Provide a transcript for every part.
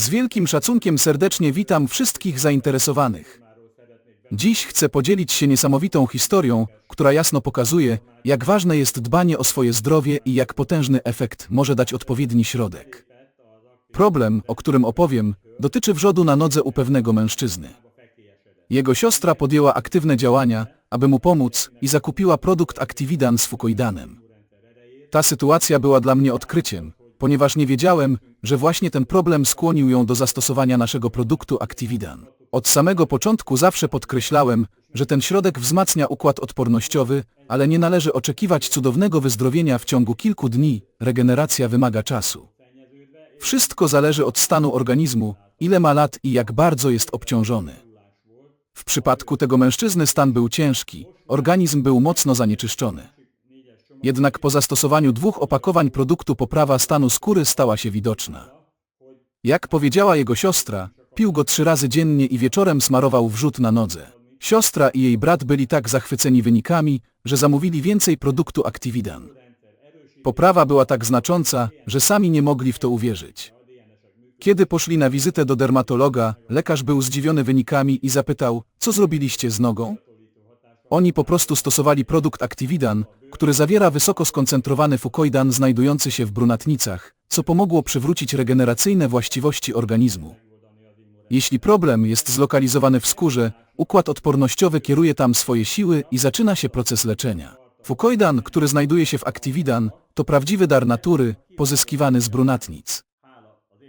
Z wielkim szacunkiem serdecznie witam wszystkich zainteresowanych. Dziś chcę podzielić się niesamowitą historią, która jasno pokazuje, jak ważne jest dbanie o swoje zdrowie i jak potężny efekt może dać odpowiedni środek. Problem, o którym opowiem, dotyczy wrzodu na nodze u pewnego mężczyzny. Jego siostra podjęła aktywne działania, aby mu pomóc i zakupiła produkt Actividan z fukoidanem. Ta sytuacja była dla mnie odkryciem, ponieważ nie wiedziałem, że właśnie ten problem skłonił ją do zastosowania naszego produktu Actividan. Od samego początku zawsze podkreślałem, że ten środek wzmacnia układ odpornościowy, ale nie należy oczekiwać cudownego wyzdrowienia w ciągu kilku dni, regeneracja wymaga czasu. Wszystko zależy od stanu organizmu, ile ma lat i jak bardzo jest obciążony. W przypadku tego mężczyzny stan był ciężki, organizm był mocno zanieczyszczony. Jednak po zastosowaniu dwóch opakowań produktu poprawa stanu skóry stała się widoczna. Jak powiedziała jego siostra, pił go trzy razy dziennie i wieczorem smarował wrzód na nodze. Siostra i jej brat byli tak zachwyceni wynikami, że zamówili więcej produktu Actividan. Poprawa była tak znacząca, że sami nie mogli w to uwierzyć. Kiedy poszli na wizytę do dermatologa, lekarz był zdziwiony wynikami i zapytał, co zrobiliście z nogą? Oni po prostu stosowali produkt Actividan, który zawiera wysoko skoncentrowany fukoidan znajdujący się w brunatnicach, co pomogło przywrócić regeneracyjne właściwości organizmu. Jeśli problem jest zlokalizowany w skórze, układ odpornościowy kieruje tam swoje siły i zaczyna się proces leczenia. Fukoidan, który znajduje się w Actividan, to prawdziwy dar natury, pozyskiwany z brunatnic.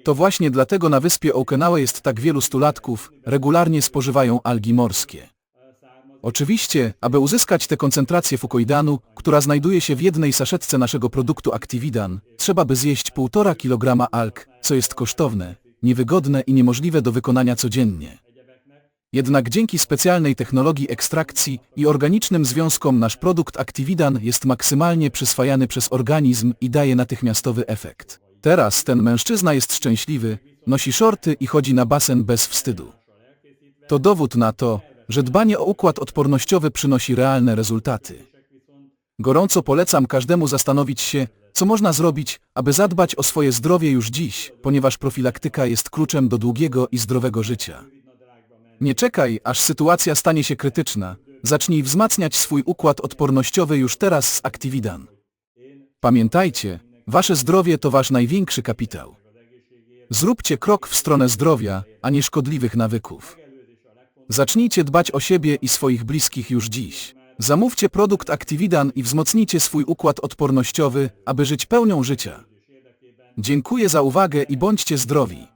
To właśnie dlatego na wyspie Okinawa jest tak wielu stulatków, regularnie spożywają algi morskie. Oczywiście, aby uzyskać tę koncentrację fukoidanu, która znajduje się w jednej saszetce naszego produktu Actividan, trzeba by zjeść 1,5 kg alg, co jest kosztowne, niewygodne i niemożliwe do wykonania codziennie. Jednak dzięki specjalnej technologii ekstrakcji i organicznym związkom nasz produkt Actividan jest maksymalnie przyswajany przez organizm i daje natychmiastowy efekt. Teraz ten mężczyzna jest szczęśliwy, nosi szorty i chodzi na basen bez wstydu. To dowód na to, że dbanie o układ odpornościowy przynosi realne rezultaty. Gorąco polecam każdemu zastanowić się, co można zrobić, aby zadbać o swoje zdrowie już dziś, ponieważ profilaktyka jest kluczem do długiego i zdrowego życia. Nie czekaj, aż sytuacja stanie się krytyczna. Zacznij wzmacniać swój układ odpornościowy już teraz z Actividan. Pamiętajcie, wasze zdrowie to wasz największy kapitał. Zróbcie krok w stronę zdrowia, a nie szkodliwych nawyków. Zacznijcie dbać o siebie i swoich bliskich już dziś. Zamówcie produkt Actividan i wzmocnijcie swój układ odpornościowy, aby żyć pełnią życia. Dziękuję za uwagę i bądźcie zdrowi.